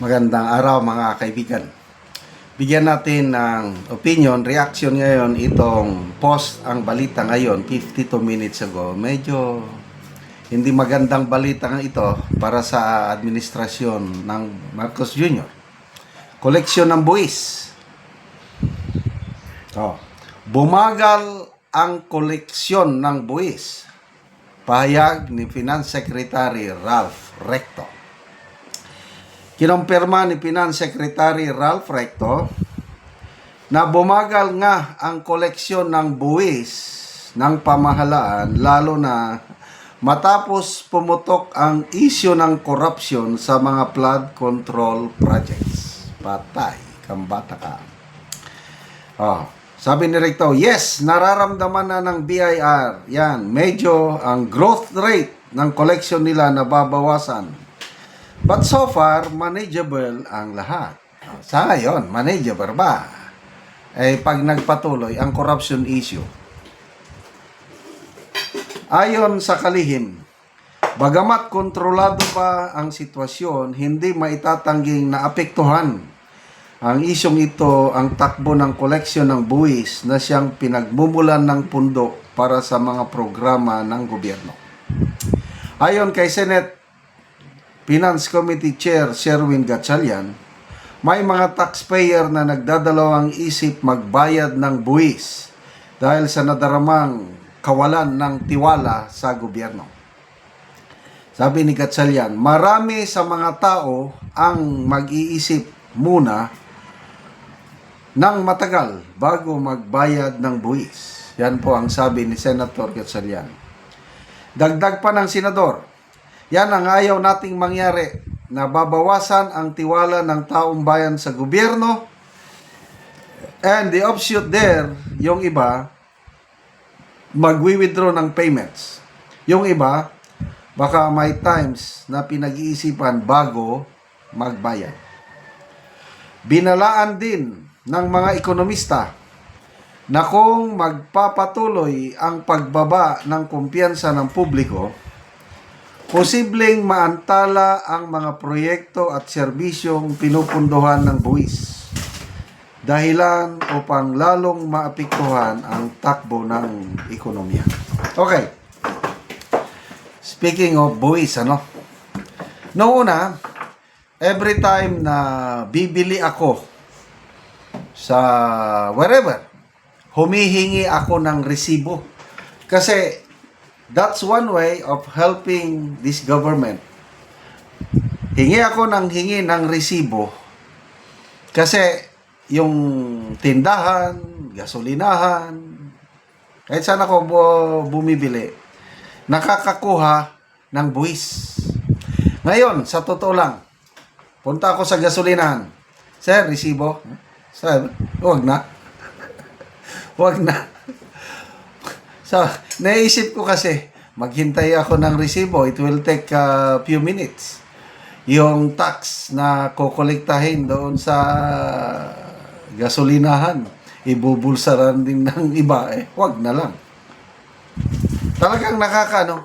Magandang araw mga kaibigan. Bigyan natin ng opinion, reaction ngayon itong post ang balita ngayon 52 minutes ago. Medyo hindi magandang balita ito para sa administrasyon ng Marcos Jr. Koleksyon ng buwis. Oh. Bumagal ang koleksyon ng buwis. Pahayag ni Finance Secretary Ralph Recto. Kinumpirma ni Finance Secretary Ralph Recto na bumagal nga ang koleksyon ng buwis ng pamahalaan lalo na matapos pumutok ang isyo ng corruption sa mga flood control projects. Patay, kambata ka. Oh, sabi ni Recto, yes, nararamdaman na ng BIR. Yan, medyo ang growth rate ng collection nila nababawasan. But so far, manageable ang lahat. Sa ngayon, manageable ba? Eh, pag nagpatuloy ang corruption issue. Ayon sa kalihim, bagamat kontrolado pa ang sitwasyon, hindi maitatangging naapektuhan ang isyong ito ang takbo ng koleksyon ng buwis na siyang pinagmumulan ng pundo para sa mga programa ng gobyerno. Ayon kay Senate Finance Committee Chair Sherwin Gatchalian, may mga taxpayer na nagdadalawang isip magbayad ng buwis dahil sa nadaramang kawalan ng tiwala sa gobyerno. Sabi ni Gatchalian, marami sa mga tao ang mag-iisip muna ng matagal bago magbayad ng buwis. Yan po ang sabi ni Senator Gatchalian. Dagdag pa ng senador, yan ang ayaw nating mangyari na babawasan ang tiwala ng taong bayan sa gobyerno and the offshoot there, yung iba, magwi-withdraw ng payments. Yung iba, baka may times na pinag-iisipan bago magbayad. Binalaan din ng mga ekonomista na kung magpapatuloy ang pagbaba ng kumpiyansa ng publiko, posibleng maantala ang mga proyekto at serbisyong pinupunduhan ng buwis. Dahilan upang lalong maapektuhan ang takbo ng ekonomiya. Okay. Speaking of buwis, ano? Noong una, every time na bibili ako sa wherever, humihingi ako ng resibo. Kasi that's one way of helping this government. Hingi ako ng hingi ng resibo kasi yung tindahan, gasolinahan, kahit saan ako bu- bumibili, nakakakuha ng buwis. Ngayon, sa totoo lang, punta ako sa gasolinahan. Sir, resibo? Sir, huwag na. Huwag na. So, naisip ko kasi, maghintay ako ng resibo. It will take a few minutes. Yung tax na kokolektahin doon sa gasolinahan, ibubulsaran din ng iba, eh, wag na lang. Talagang nakaka, no?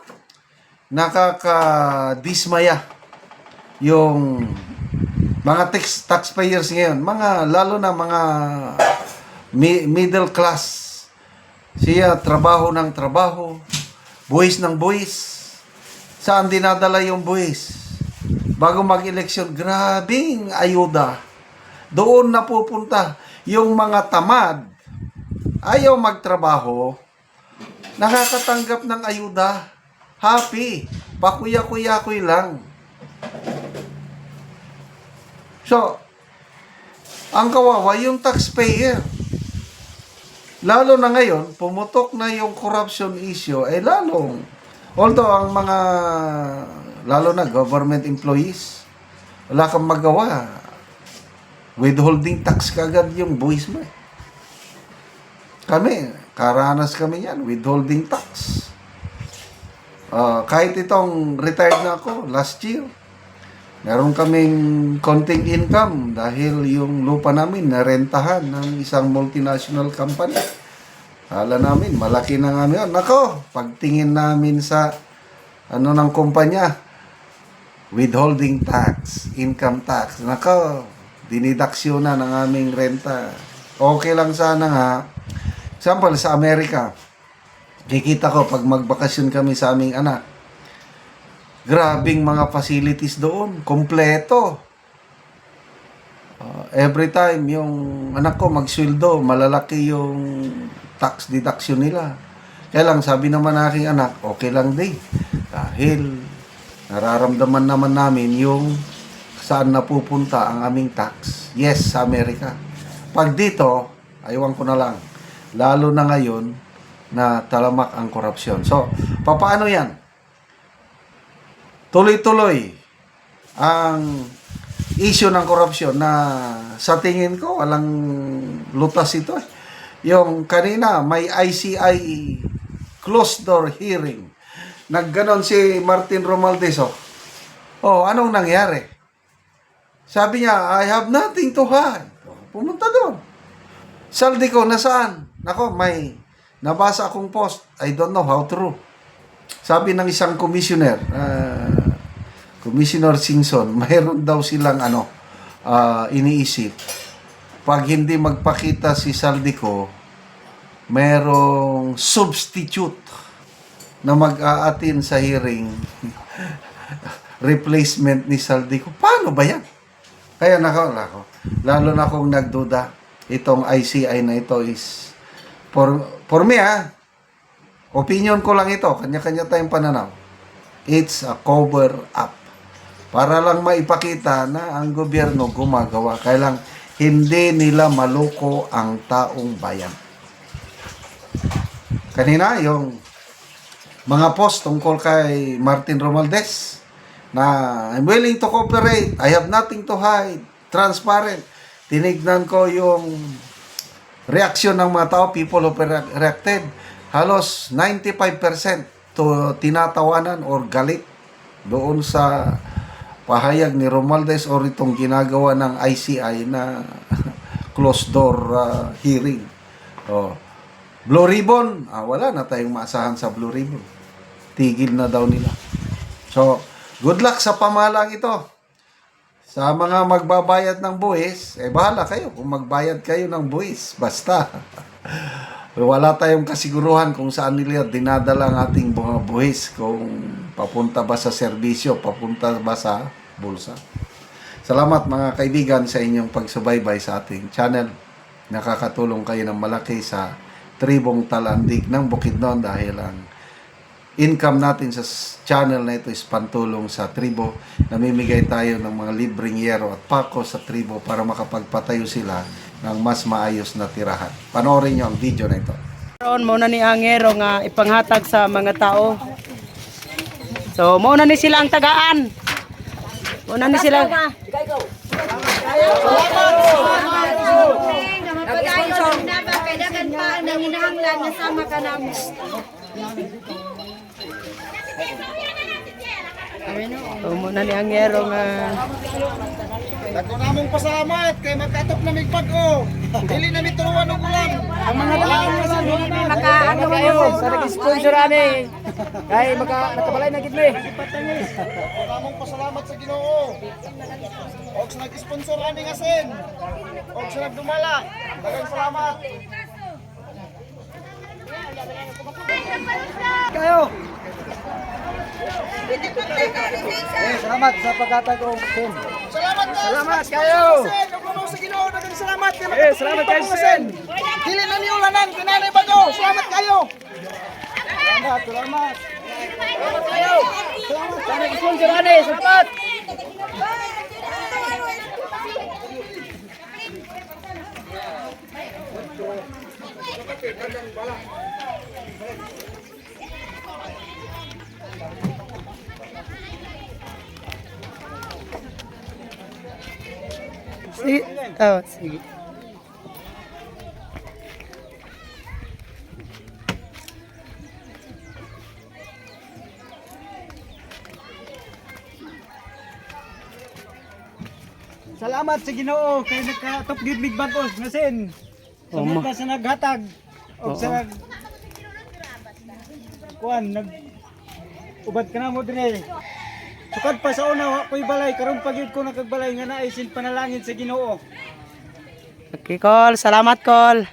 Nakaka-dismaya yung mga tax, taxpayers ngayon, mga lalo na mga mi- middle class. Siya trabaho ng trabaho, buwis ng buwis. Saan dinadala yung buwis? Bago mag-eleksyon, grabing ayuda. Doon na pupunta yung mga tamad. Ayaw magtrabaho, nakakatanggap ng ayuda. Happy. Pakuya-kuya-kuy lang. So, ang kawawa yung taxpayer. Lalo na ngayon, pumutok na yung corruption issue, eh lalong, although ang mga, lalo na government employees, wala kang magawa. Withholding tax kagad yung buwis mo eh. Kami, karanas kami yan, withholding tax. Ah, kahit itong retired na ako, last year, Meron kaming konting income dahil yung lupa namin narentahan ng isang multinational company. Kala namin, malaki na nga yun. Nako, pagtingin namin sa ano ng kumpanya, withholding tax, income tax. Nako, dinidaksyon na ng aming renta. Okay lang sana nga. Example, sa Amerika, kikita ko pag magbakasyon kami sa aming anak, grabing mga facilities doon, kompleto. Uh, every time yung anak ko magsweldo, malalaki yung tax deduction nila. Kaya lang, sabi naman ng aking anak, okay lang din. Dahil nararamdaman naman namin yung saan napupunta ang aming tax. Yes, sa Amerika. Pag dito, aywan ko na lang, lalo na ngayon na talamak ang korupsyon. So, papaano yan? Tuloy-tuloy ang issue ng korupsyon na sa tingin ko walang lutas ito. eh. Yung kanina may ICI closed door hearing. Nagganon si Martin Romualdez oh. Oh, anong nangyari? Sabi niya, I have nothing to hide. Oh, Pumunta doon. Saldi ko, nasaan? Nako, may nabasa akong post. I don't know how true. Sabi ng isang commissioner, ah, Commissioner Singson, mayroon daw silang ano, ah, iniisip. Pag hindi magpakita si Saldico, merong substitute na mag-aatin sa hearing replacement ni Saldico. Paano ba yan? Kaya nako, nako, lalo na akong nagduda, itong ICI na ito is, for, for me ah, opinion ko lang ito, kanya-kanya tayong pananaw. It's a cover up. Para lang maipakita na ang gobyerno gumagawa. Kaya lang, hindi nila maluko ang taong bayan. Kanina, yung mga post tungkol kay Martin Romualdez na I'm willing to cooperate, I have nothing to hide, transparent. Tinignan ko yung reaksyon ng mga tao, people who re- reacted, halos 95% to tinatawanan or galit doon sa pahayag ni Romualdez or itong ginagawa ng ICI na closed door uh, hearing. Oh. Blue ribbon, ah, wala na tayong maasahan sa blue ribbon. Tigil na daw nila. So, good luck sa pamahalang ito. Sa mga magbabayad ng buwis, eh bahala kayo kung magbayad kayo ng buwis. Basta. Wala tayong kasiguruhan kung saan nila dinadala ang ating mga buwis. Kung papunta ba sa serbisyo, papunta ba sa bulsa. Salamat mga kaibigan sa inyong pagsubaybay sa ating channel. Nakakatulong kayo ng malaki sa tribong talandig ng Bukidnon dahil ang income natin sa channel na ito is pantulong sa tribo. Namimigay tayo ng mga libreng yero at pako sa tribo para makapagpatayo sila ng mas maayos na tirahan. Panoorin nyo ang video na ito. Karon mo na ni Angero nga ipanghatag sa mga tao. So mo na ni sila ang tagaan. Mo na ni sila. Napadayon na ba kay dagan pa nang hinahanglan nga sama ka namin. So mo na ni Angero nga Dako namong pasalamat kay magkatop na mig bag-o. Dili na mituruan og ulan. Ang mga dalagan mo sa dili may makaano kayo sa nag-sponsor ani. Kay maka nakabalay na gid mi. Dako namong pasalamat sa Ginoo. Og sa nag-sponsor ani nga sen. Og sa nagdumala. Daghang salamat. Kayo. Eh, salamat sa pagkatag og sen. Salamat kayo. Salamat kayo. Puno sa Ginoo daghang salamat Eh, salamat kayo, Sen. Dili na ni ulanan kinanay bag-o. Salamat kayo. Salamat, salamat. Sa nag-sponsor ani. Salamat. Sige. Oh, sige. Salamat sa Ginoo kay nagkatop gid mig bag-o nga sen. Salamat ka sa naghatag og sa nag kuan nag ubad ka na mo dire. Sukad pa sa una wa ko'y balay karon pagyud ko nakagbalay nga naay sin panalangin sa Ginoo. Okay, Col. Salamat, Col.